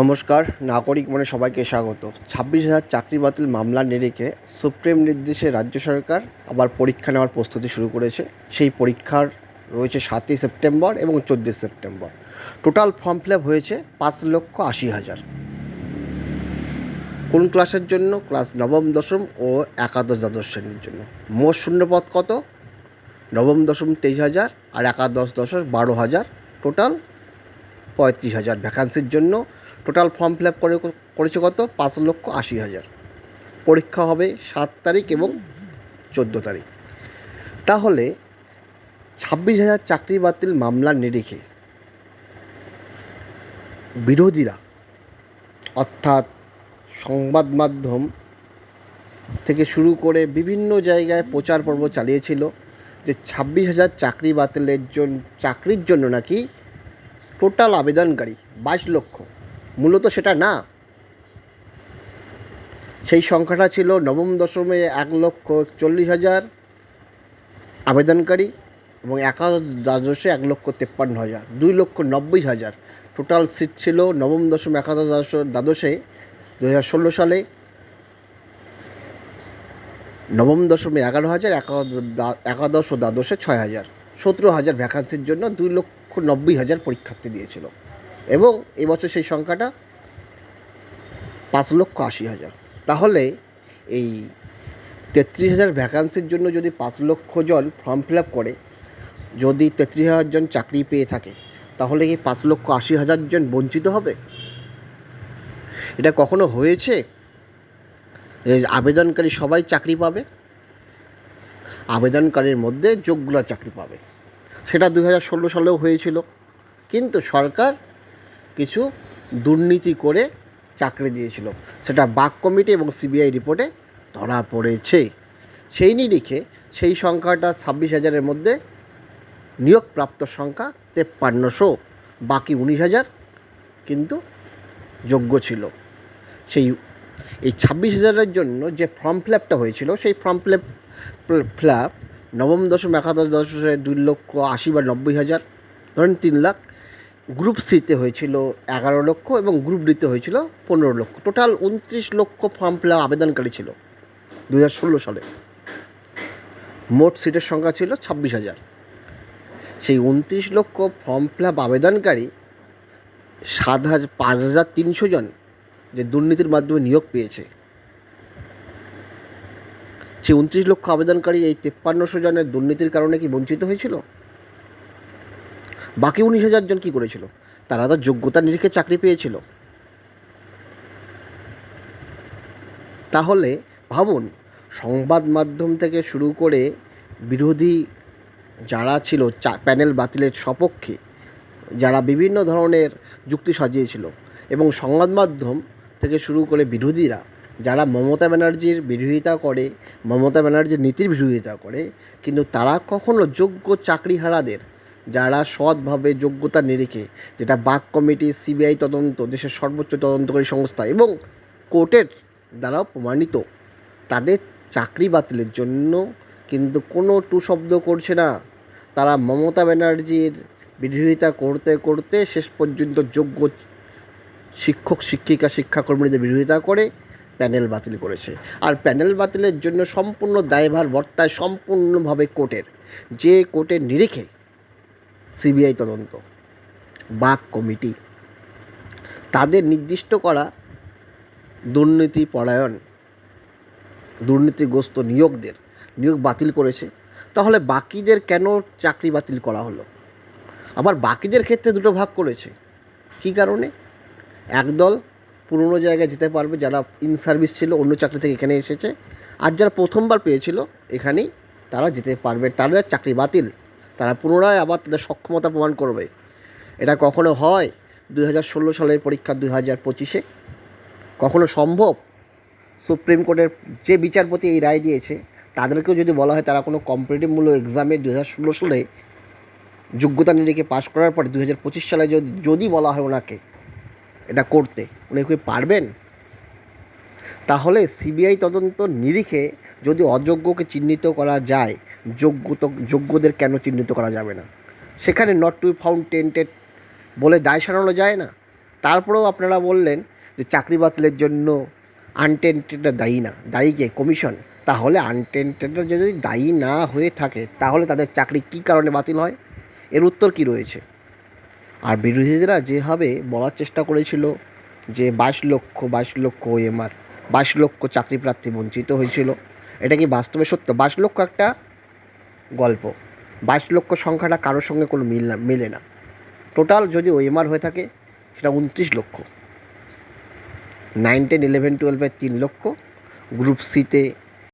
নমস্কার, নাগরিক মনে সবাইকে স্বাগত। ছাব্বিশ হাজার চাকরি বাতিল মামলার নিরিখে সুপ্রিম নির্দেশে রাজ্য সরকার আবার পরীক্ষা নেওয়ার প্রস্তুতি শুরু করেছে। সেই পরীক্ষার রয়েছে সাতই সেপ্টেম্বর এবং চোদ্দোই সেপ্টেম্বর। টোটাল ফর্ম ফিল হয়েছে পাঁচ লক্ষ আশি হাজার। কোন ক্লাসের জন্য? ক্লাস নবম, দশম ও একাদশ দ্বাদশ শ্রেণির জন্য। মোট শূন্যপদ কত? নবম, দশম তেইশ হাজার আর একাদশ, দশম বারো হাজার। টোটাল পঁয়ত্রিশ হাজার। ভ্যাকান্সির জন্য টোটাল ফর্ম ফিল আপ করে করেছে কত? পাঁচ লক্ষ আশি হাজার। পরীক্ষা হবে সাত তারিখ এবং চোদ্দ তারিখ। তাহলে ছাব্বিশ হাজার চাকরি বাতিল মামলার নিরিখে বিরোধীরা, অর্থাৎ সংবাদ মাধ্যম থেকে শুরু করে বিভিন্ন জায়গায় প্রচার পর্ব চালিয়েছিল যে ছাব্বিশ হাজার চাকরি বাতিলের জন্য চাকরির জন্য নাকি টোটাল আবেদনকারী বাইশ লক্ষ মূলত সেটা না। সেই সংখ্যাটা ছিল নবম দশমে এক লক্ষ চল্লিশ হাজার আবেদনকারী এবং একাদশ দ্বাদশে এক লক্ষ তেপ্পান্ন হাজার, দুই লক্ষ নব্বই হাজার। টোটাল সিট ছিল নবম দশম একাদশ দ্বাদশ দ্বাদশে দু হাজার ষোলো সালে। নবম দশমে এগারো হাজার, একাদশ ও দ্বাদশে ছয় হাজার। সতেরো হাজার ভ্যাকান্সির জন্য দুই লক্ষ নব্বই হাজার পরীক্ষার্থী দিয়েছিল। এবং এবছর সেই সংখ্যাটা পাঁচ লক্ষ আশি হাজার। তাহলে এই তেত্রিশ হাজার ভ্যাকান্সির জন্য যদি পাঁচ লক্ষ জন ফর্ম ফিল আপ করে, যদি তেত্রিশ হাজার জন চাকরি পেয়ে থাকে, তাহলে কি পাঁচ লক্ষ আশি হাজার জন বঞ্চিত হবে? এটা কখনো হয়েছে? আবেদনকারী সবাই চাকরি পাবে? আবেদনকারীর মধ্যে যোগ্যরা চাকরি পাবে। সেটা দু হাজার ষোলো সালেও হয়েছিল। কিন্তু সরকার কিছু দুর্নীতি করে চাকরি দিয়েছিল। সেটা বাক কমিটি এবং সিবিআই রিপোর্টে ধরা পড়েছে। সেই নিরিখে সেই সংখ্যাটা ছাব্বিশ হাজারের মধ্যে নিয়োগপ্রাপ্ত সংখ্যা তেপ্পান্নশো, বাকি উনিশ হাজার কিন্তু যোগ্য ছিল। সেই, এই ছাব্বিশ হাজারের জন্য যে ফর্ম ফিল আপটা হয়েছিল, সেই form fill up fill up নবম দশম একাদশ দশে দুই লক্ষ আশি বা নব্বই হাজার, ধরেন তিন লাখ গ্রুপ সিতে হয়েছিল এগারো লক্ষ এবং গ্রুপ ডিতে হয়েছিল পনেরো লক্ষ। টোটাল উনত্রিশ লক্ষ ফর্ম ফিল আবেদনকারী ছিল দু হাজার ষোলো সালে। মোট সিটের সংখ্যা ছিল ছাব্বিশ হাজার। সেই উনত্রিশ লক্ষ ফর্ম ফিল আবেদনকারী সাত হাজার পাঁচ হাজার তিনশো জন যে দুর্নীতির মাধ্যমে নিয়োগ পেয়েছে। সেই উনত্রিশ লক্ষ আবেদনকারী এই তেপ্পান্নশো জনের দুর্নীতির কারণে কি বঞ্চিত হয়েছিল? বাকি উনিশ হাজার জন কী করেছিল? তারা তো যোগ্যতার নিরিখে চাকরি পেয়েছিল। তাহলে ভাবুন, সংবাদ মাধ্যম থেকে শুরু করে বিরোধী যারা ছিল, চা, প্যানেল বাতিলের সপক্ষে, যারা বিভিন্ন ধরনের যুক্তি সাজিয়েছিল এবং সংবাদ মাধ্যম থেকে শুরু করে বিরোধীরা, যারা মমতা ব্যানার্জির বিরোধিতা করে, মমতা ব্যানার্জির নীতির বিরোধিতা করে, কিন্তু তারা কখনো যোগ্য চাকরিহারাদের যারা সৎভাবে যোগ্যতা নিরিখে, যেটা বাক কমিটি, সিবিআই তদন্ত, দেশের সর্বোচ্চ তদন্তকারী সংস্থা এবং কোর্টের দ্বারাও প্রমাণিত। তাদের চাকরি বাতিলের জন্য কিন্তু কোনো টু শব্দ করছে না। তারা মমতা ব্যানার্জির বিরোধিতা করতে করতে শেষ পর্যন্ত যোগ্য শিক্ষক, শিক্ষিকা, শিক্ষাকর্মীদের বিরোধিতা করে প্যানেল বাতিল করেছে। আর প্যানেল বাতিলের জন্য সম্পূর্ণ দায়ভার বর্তায় সম্পূর্ণভাবে কোর্টের। যে কোর্টের নিরিখে সিবিআই তদন্ত, বাক কমিটি। তাদের নির্দিষ্ট করা দুর্নীতি পরায়ণ, দুর্নীতিগ্রস্ত নিয়োগদের নিয়োগ বাতিল করেছে। তাহলে বাকিদের কেন চাকরি বাতিল করা হলো? আবার বাকিদের ক্ষেত্রে দুটো ভাগ করেছে। কী কারণে? একদল পুরনো জায়গায় যেতে পারবে, যারা ইন সার্ভিস ছিল, অন্য চাকরি থেকে এখানে এসেছে। আর যারা প্রথমবার পেয়েছিল, এখানেই তারা যেতে পারবে তাদের চাকরি বাতিল। তারা পুনরায় আবার তাদের সক্ষমতা প্রমাণ করবে। এটা কখনো হয় দুই হাজার ষোলো সালের পরীক্ষা দুই হাজার পঁচিশে? কখনো সম্ভব? সুপ্রিম কোর্টের যে বিচারপতি এই রায় দিয়েছে, তাদেরকেও যদি বলা হয় তারা কোনো কম্পিটিটিভমূলক এক্সামে দু হাজার ষোলো সালে যোগ্যতা নিরিখে পাশ করার পর দু হাজার পঁচিশ সালে যদি যদি বলা হয় ওনাকে এটা করতে, উনি কি পারবেন? তাহলে সিবিআই তদন্ত নিরিখে যদি অযোগ্যকে চিহ্নিত করা যায় যোগ্যত যোগ্যদের কেন চিহ্নিত করা যাবে না? সেখানে নট টু ফাউন্ড টেন্টেড বলে দায় সারানো যায় না। তারপরেও আপনারা বললেন যে চাকরি বাতিলের জন্য আনটেন্টেডরা দায়ী না। দায়ী কে? কমিশন তাহলে আনটেন্টেডরা যদি দায়ী না হয়ে থাকে, তাহলে তাদের চাকরি কী কারণে বাতিল হয়? এর উত্তর কী রয়েছে? আর বিরোধীরা যেভাবে বলার চেষ্টা করেছিল যে বাইশ লক্ষ বাইশ লক্ষ ওএমআর বাইশ লক্ষ চাকরি প্রার্থী বঞ্চিত হয়েছিল, এটা কি বাস্তবে সত্য? বাইশ লক্ষ একটা গল্প। বাইশ লক্ষ সংখ্যাটা কারোর সঙ্গে কোনো মিল না, মেলে না। টোটাল যদি ওএমআর হয়ে থাকে, সেটা উনত্রিশ লক্ষ। নাইন টেন ইলেভেন টুয়েলভে তিন লক্ষ। গ্রুপ সিতে